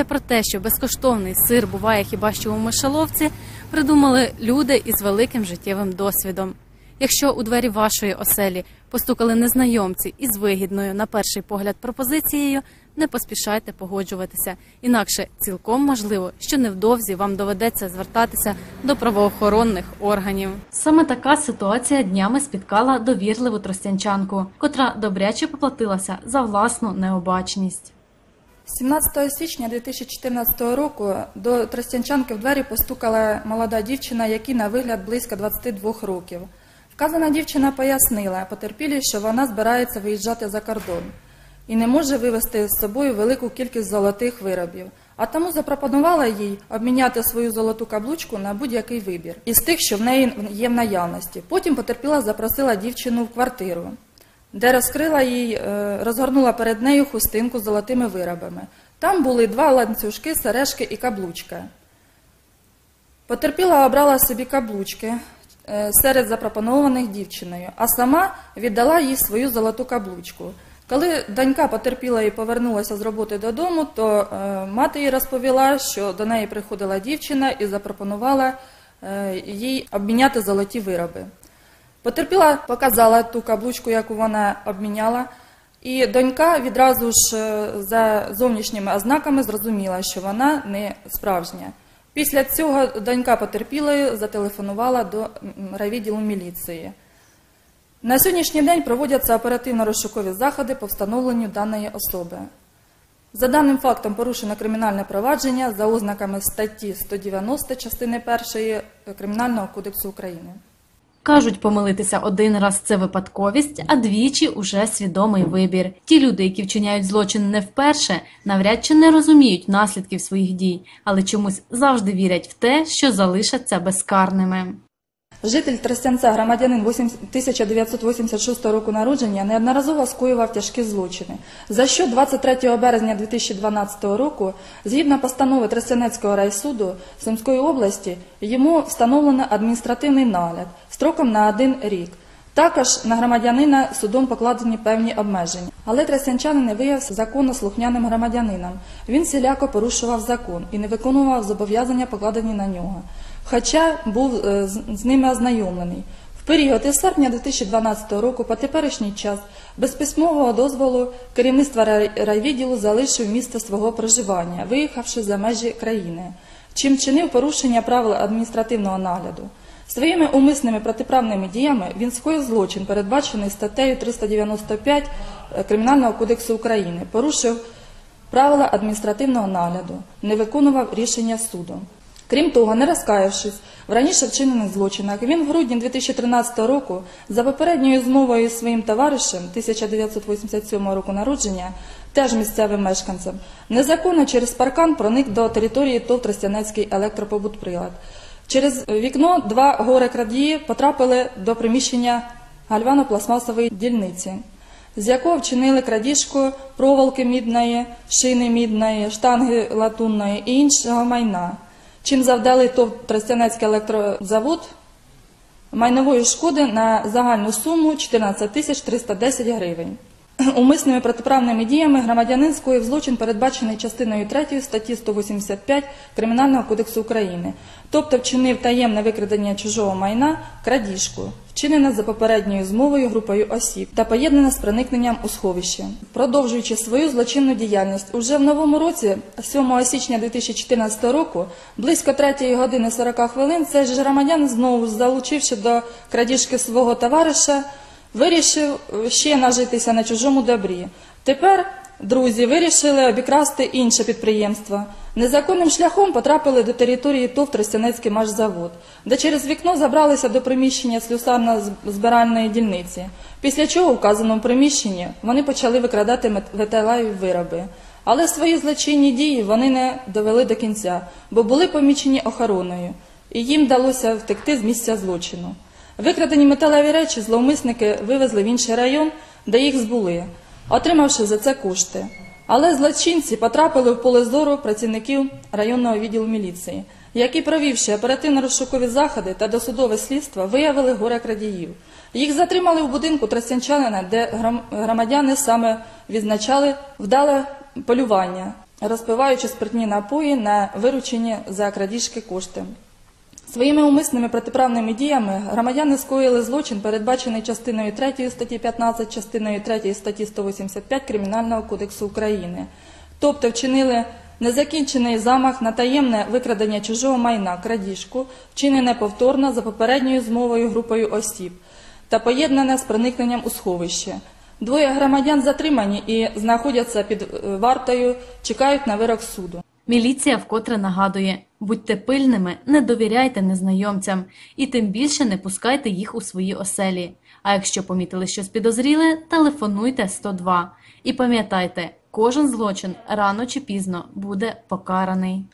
Історія про те, що безкоштовний сир буває хіба що у мишеловці, придумали люди із великим життєвим досвідом. Якщо у двері вашої оселі постукали незнайомці із вигідною на перший погляд пропозицією, не поспішайте погоджуватися. Інакше цілком можливо, що невдовзі вам доведеться звертатися до правоохоронних органів. Саме така ситуація днями спіткала довірливу тростянчанку, котра добряче поплатилася за власну необачність. 17 січня 2014 року до Тростянчанки в двері постукала молода дівчина, якій на вигляд близько 22 років. Вказана дівчина пояснила потерпілій, що вона збирається виїжджати за кордон і не може вивезти з собою велику кількість золотих виробів, а тому запропонувала їй обміняти свою золоту каблучку на будь-який вибір із тих, що в неї є в наявності. Потім потерпіла запросила дівчину в квартиру де розкрила їй, е, розгорнула перед нею хустинку з золотими виробами. Там були два ланцюжки, сережки і каблучка. Потерпіла обрала собі каблучки е, серед запропонованих дівчиною, а сама віддала їй свою золоту каблучку. Коли донька потерпіла і повернулася з роботи додому, то е, мати їй розповіла, що до неї приходила дівчина і запропонувала їй обміняти золоті вироби. Потерпіла, показала ту каблучку, яку вона обміняла, і донька відразу ж е, за зовнішніми ознаками зрозуміла, що вона не справжня. Після цього донька потерпілої зателефонувала до райвідділу міліції. На сьогоднішній день проводяться оперативно-розшукові заходи по встановленню даної особи. За даним фактом порушено кримінальне провадження за ознаками статті 190 частини 1 Кримінального кодексу України. Кажуть, помилитися один раз це випадковість, а двічі уже свідомий вибір. Ті люди, які вчиняють злочин не вперше, навряд чи не розуміють наслідків своїх дій, але чомусь завжди вірять в те, що залишаться безкарними. Житель Тростянця, громадянин 8 1986 року народження, неодноразово скоював тяжкі злочини, за що 23 березня 2012 року, згідно постанови Тростянецького райсуду Сумської області, йому встановлено адміністративний нагляд строком на один рік. Також на громадянина судом покладені певні обмеження. Але тростянчанин не виявився законослухняним громадянином. Він всіляко порушував закон і не виконував зобов'язання, покладені на нього. Хоча був е, з- ними ознайомлений. В період із серпня 2012 року по теперішній час без письмового дозволу керівництво райвідділу залишив місце свого проживання, виїхавши за межі країни, чим чинив порушення правил адміністративного нагляду. Своїми умисними протиправними діями він скоїв злочин, передбачений статтею 395 Кримінального кодексу України, порушив правила адміністративного нагляду, не виконував рішення суду. Крім того, не розкаявшись в раніше вчинених злочинах, він в грудні 2013 року за попередньою змовою із своїм товаришем 1987 року народження, теж місцевим мешканцем, незаконно через паркан проник до території ТОВ Тростянецький електропобутприлад. Через вікно два горе крадії потрапили до приміщення гальвано-пластмасової дільниці, з якого вчинили крадіжку проволоки мідної, шини мідної, штанги латунної і іншого майна, чим завдали ТОВ Тростянецький електрозавод майнової шкоди на загальну суму 14 тисяч 310 гривень. Умисними протиправними діями громадянин скоїв злочин, передбачений частиною 3 статті 185 Кримінального кодексу України, тобто вчинив таємне викрадення чужого майна, крадіжку, вчинене за попередньою змовою групою осіб та поєднане з проникненням у сховище. Продовжуючи свою злочинну діяльність, уже в новому році, 7 січня 2014 року, близько 3 години 40 хвилин, цей же громадян знову залучивши до крадіжки свого товариша, вирішив ще нажитися на чужому добрі. Тепер друзі вирішили обікрасти інше підприємство. Незаконним шляхом потрапили до території ТОВ Тростянецький машзавод, де через вікно забралися до приміщення слюсарно-збиральної дільниці. Після чого в вказаному приміщенні вони почали викрадати мет- вироби. Але свої злочинні дії вони не довели до кінця, бо були помічені охороною, і їм вдалося втекти з місця злочину. Викрадені металеві речі зловмисники вивезли в інший район, де їх збули, отримавши за це кошти. Але злочинці потрапили в поле зору працівників районного відділу міліції, які, провівши оперативно-розшукові заходи та досудове слідство, виявили горе крадіїв. Їх затримали в будинку Тростянчанина, де громадяни саме відзначали вдале полювання. розпиваючи спиртні напої на виручені за крадіжки кошти. Своїми умисними протиправними діями громадяни скоїли злочин, передбачений частиною 3 статті 15, частиною 3 статті 185 Кримінального кодексу України. Тобто вчинили незакінчений замах на таємне викрадення чужого майна, крадіжку, вчинене повторно за попередньою змовою групою осіб та поєднане з проникненням у сховище. Двоє громадян затримані і знаходяться під е, вартою, чекають на вирок суду. Міліція вкотре нагадує: будьте пильними, не довіряйте незнайомцям і тим більше не пускайте їх у свої оселі. А якщо помітили щось підозріле, телефонуйте 102. І пам'ятайте, кожен злочин рано чи пізно буде покараний.